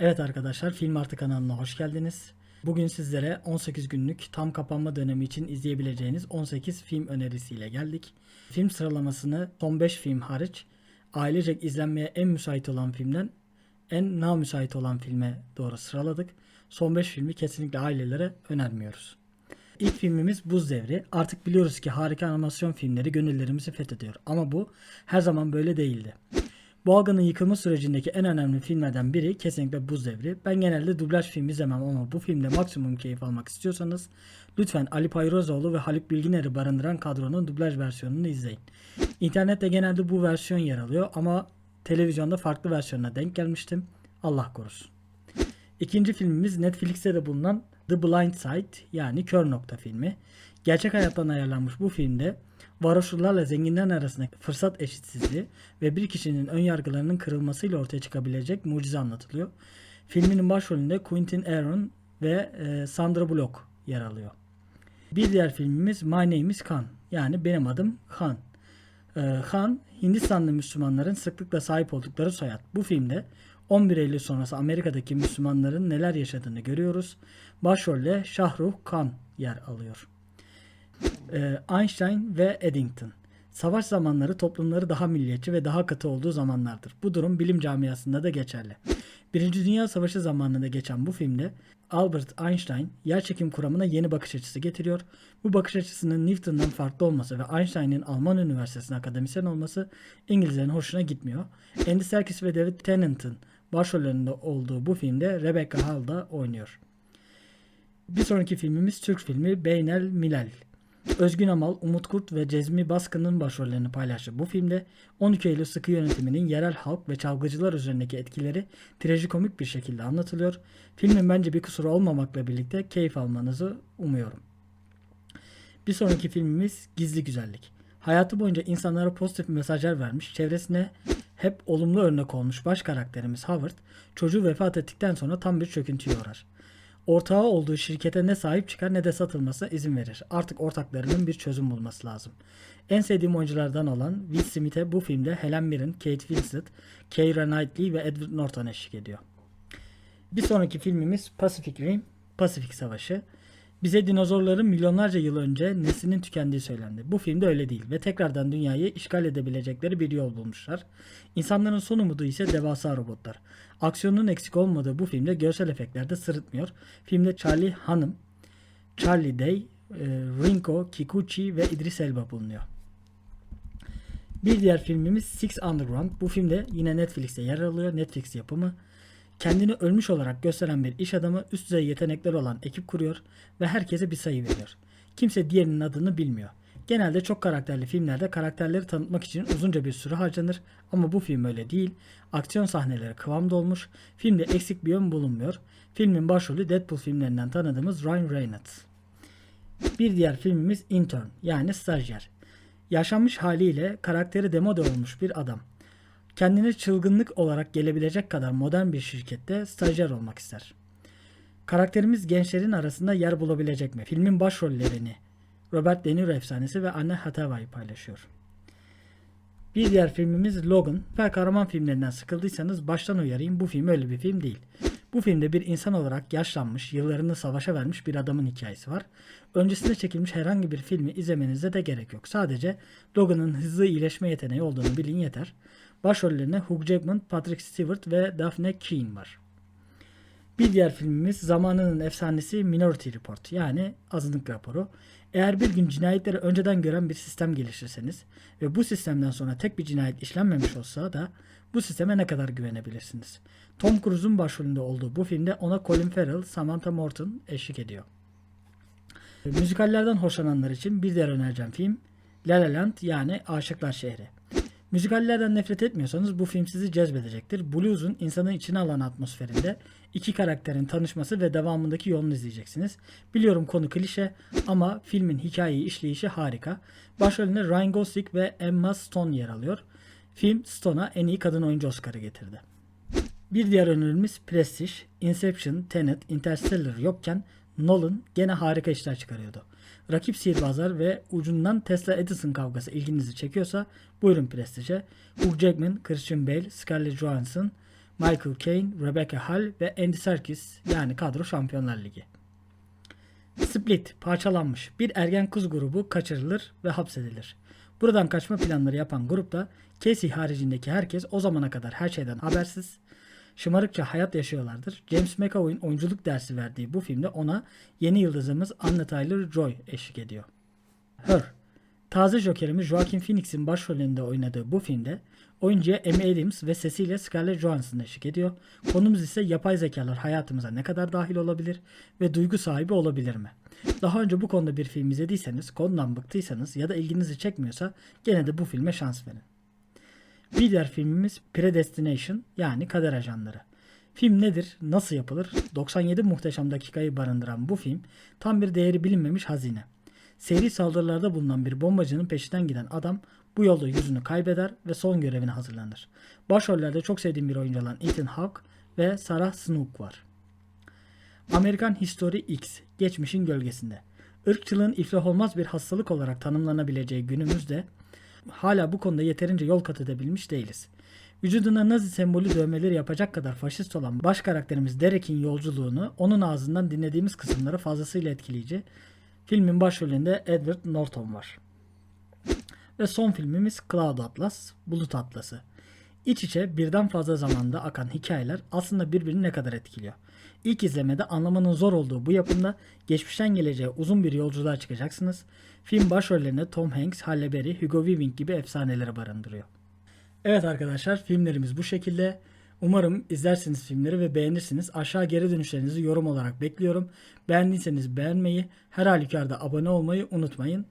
Evet arkadaşlar Film Artı kanalına hoş geldiniz. Bugün sizlere 18 günlük tam kapanma dönemi için izleyebileceğiniz 18 film önerisiyle geldik. Film sıralamasını son 5 film hariç ailecek izlenmeye en müsait olan filmden en namüsait olan filme doğru sıraladık. Son 5 filmi kesinlikle ailelere önermiyoruz. İlk filmimiz Buz Devri. Artık biliyoruz ki harika animasyon filmleri gönüllerimizi fethediyor. Ama bu her zaman böyle değildi. Bu algının yıkılma sürecindeki en önemli filmlerden biri kesinlikle Buz Devri. Ben genelde dublaj film izlemem ama bu filmde maksimum keyif almak istiyorsanız lütfen Ali Payrozoğlu ve Haluk Bilginer'i barındıran kadronun dublaj versiyonunu izleyin. İnternette genelde bu versiyon yer alıyor ama televizyonda farklı versiyonuna denk gelmiştim. Allah korusun. İkinci filmimiz Netflix'te de bulunan The Blind Side yani Kör Nokta filmi. Gerçek hayattan ayarlanmış bu filmde varoşlularla zenginlerin arasındaki fırsat eşitsizliği ve bir kişinin ön yargılarının kırılmasıyla ortaya çıkabilecek mucize anlatılıyor. Filmin başrolünde Quentin Aaron ve e, Sandra Bullock yer alıyor. Bir diğer filmimiz My Name is Khan yani benim adım Khan. Ee, Han, Hindistanlı Müslümanların sıklıkla sahip oldukları soyad. Bu filmde 11 Eylül sonrası Amerika'daki Müslümanların neler yaşadığını görüyoruz. Başrolde Şahruh Khan yer alıyor. Ee, Einstein ve Eddington. Savaş zamanları toplumları daha milliyetçi ve daha katı olduğu zamanlardır. Bu durum bilim camiasında da geçerli. Birinci Dünya Savaşı zamanında geçen bu filmde Albert Einstein yerçekim kuramına yeni bakış açısı getiriyor. Bu bakış açısının Newton'dan farklı olması ve Einstein'in Alman Üniversitesi'nde akademisyen olması İngilizlerin hoşuna gitmiyor. Andy Serkis ve David Tennant'ın başrollerinde olduğu bu filmde Rebecca Hall da oynuyor. Bir sonraki filmimiz Türk filmi Beynel Milal. Özgün Amal, Umut Kurt ve Cezmi Baskın'ın başrollerini paylaştı. Bu filmde 12 Eylül sıkı yönetiminin yerel halk ve çalgıcılar üzerindeki etkileri trajikomik bir şekilde anlatılıyor. Filmin bence bir kusuru olmamakla birlikte keyif almanızı umuyorum. Bir sonraki filmimiz Gizli Güzellik. Hayatı boyunca insanlara pozitif mesajlar vermiş, çevresine hep olumlu örnek olmuş baş karakterimiz Howard, çocuğu vefat ettikten sonra tam bir çöküntüye uğrar. Ortağı olduğu şirkete ne sahip çıkar ne de satılmasına izin verir. Artık ortaklarının bir çözüm bulması lazım. En sevdiğim oyunculardan olan Will Smith'e bu filmde Helen Mirren, Kate Winslet, Keira Knightley ve Edward Norton eşlik ediyor. Bir sonraki filmimiz Pacific Rim, Pasifik Savaşı. Bize dinozorların milyonlarca yıl önce neslinin tükendiği söylendi. Bu filmde öyle değil ve tekrardan dünyayı işgal edebilecekleri bir yol bulmuşlar. İnsanların son umudu ise devasa robotlar. Aksiyonun eksik olmadığı bu filmde görsel efektler de sırıtmıyor. Filmde Charlie Hanım, Charlie Day, e, Rinko, Kikuchi ve İdris Elba bulunuyor. Bir diğer filmimiz Six Underground. Bu filmde yine Netflix'te yer alıyor. Netflix yapımı. Kendini ölmüş olarak gösteren bir iş adamı üst düzey yetenekleri olan ekip kuruyor ve herkese bir sayı veriyor. Kimse diğerinin adını bilmiyor. Genelde çok karakterli filmlerde karakterleri tanıtmak için uzunca bir süre harcanır ama bu film öyle değil. Aksiyon sahneleri kıvamda olmuş. Filmde eksik bir yön bulunmuyor. Filmin başrolü Deadpool filmlerinden tanıdığımız Ryan Reynolds. Bir diğer filmimiz Intern yani stajyer. Yaşanmış haliyle karakteri demode olmuş bir adam. Kendine çılgınlık olarak gelebilecek kadar modern bir şirkette stajyer olmak ister. Karakterimiz gençlerin arasında yer bulabilecek mi? Filmin başrollerini Robert De Niro efsanesi ve Anne Hathaway paylaşıyor. Bir diğer filmimiz Logan. Süper kahraman filmlerinden sıkıldıysanız baştan uyarayım bu film öyle bir film değil. Bu filmde bir insan olarak yaşlanmış, yıllarını savaşa vermiş bir adamın hikayesi var. Öncesinde çekilmiş herhangi bir filmi izlemenize de gerek yok. Sadece Logan'ın hızlı iyileşme yeteneği olduğunu bilin yeter. Başrollerine Hugh Jackman, Patrick Stewart ve Daphne Keane var. Bir diğer filmimiz zamanının efsanesi Minority Report yani azınlık raporu. Eğer bir gün cinayetleri önceden gören bir sistem geliştirseniz ve bu sistemden sonra tek bir cinayet işlenmemiş olsa da bu sisteme ne kadar güvenebilirsiniz? Tom Cruise'un başrolünde olduğu bu filmde ona Colin Farrell, Samantha Morton eşlik ediyor. Müzikallerden hoşlananlar için bir diğer önereceğim film La La Land yani Aşıklar Şehri. Müzikallerden nefret etmiyorsanız bu film sizi cezbedecektir. Blues'un insanın içine alan atmosferinde iki karakterin tanışması ve devamındaki yolunu izleyeceksiniz. Biliyorum konu klişe ama filmin hikayeyi işleyişi harika. Başrolünde Ryan Gosling ve Emma Stone yer alıyor. Film Stone'a en iyi kadın oyuncu Oscar'ı getirdi. Bir diğer önerimiz Prestige, Inception, Tenet, Interstellar yokken Nolan gene harika işler çıkarıyordu. Rakip sihirbazlar ve ucundan Tesla Edison kavgası ilginizi çekiyorsa buyurun Prestige'e. Hugh Jackman, Christian Bale, Scarlett Johansson Michael Caine, Rebecca Hall ve Andy Serkis yani kadro Şampiyonlar Ligi. Split, parçalanmış. Bir ergen kız grubu kaçırılır ve hapsedilir. Buradan kaçma planları yapan grupta Casey haricindeki herkes o zamana kadar her şeyden habersiz. Şımarıkça hayat yaşıyorlardır. James McAvoy'un oyunculuk dersi verdiği bu filmde ona yeni yıldızımız Anna Taylor-Joy eşlik ediyor. Her. Taze Joker'imiz Joaquin Phoenix'in başrolünde oynadığı bu filmde oyuncuya Amy Adams ve sesiyle Scarlett Johansson eşlik ediyor. Konumuz ise yapay zekalar hayatımıza ne kadar dahil olabilir ve duygu sahibi olabilir mi? Daha önce bu konuda bir film izlediyseniz, konudan bıktıysanız ya da ilginizi çekmiyorsa gene de bu filme şans verin. Bir diğer filmimiz Predestination yani Kader Ajanları. Film nedir? Nasıl yapılır? 97 muhteşem dakikayı barındıran bu film tam bir değeri bilinmemiş hazine. Seri saldırılarda bulunan bir bombacının peşinden giden adam bu yolda yüzünü kaybeder ve son görevine hazırlanır. Başrollerde çok sevdiğim bir oyuncu olan Ethan Hawke ve Sarah Snook var. Amerikan History X, geçmişin gölgesinde. Irkçılığın iflah olmaz bir hastalık olarak tanımlanabileceği günümüzde hala bu konuda yeterince yol kat edebilmiş değiliz. Vücuduna nazi sembolü dövmeleri yapacak kadar faşist olan baş karakterimiz Derek'in yolculuğunu onun ağzından dinlediğimiz kısımları fazlasıyla etkileyici. Filmin başrolünde Edward Norton var. Ve son filmimiz Cloud Atlas, Bulut Atlası. İç içe birden fazla zamanda akan hikayeler aslında birbirini ne kadar etkiliyor. İlk izlemede anlamanın zor olduğu bu yapımda geçmişten geleceğe uzun bir yolculuğa çıkacaksınız. Film başrollerinde Tom Hanks, Halle Berry, Hugo Weaving gibi efsaneleri barındırıyor. Evet arkadaşlar filmlerimiz bu şekilde. Umarım izlersiniz filmleri ve beğenirsiniz. Aşağı geri dönüşlerinizi yorum olarak bekliyorum. Beğendiyseniz beğenmeyi, her halükarda abone olmayı unutmayın.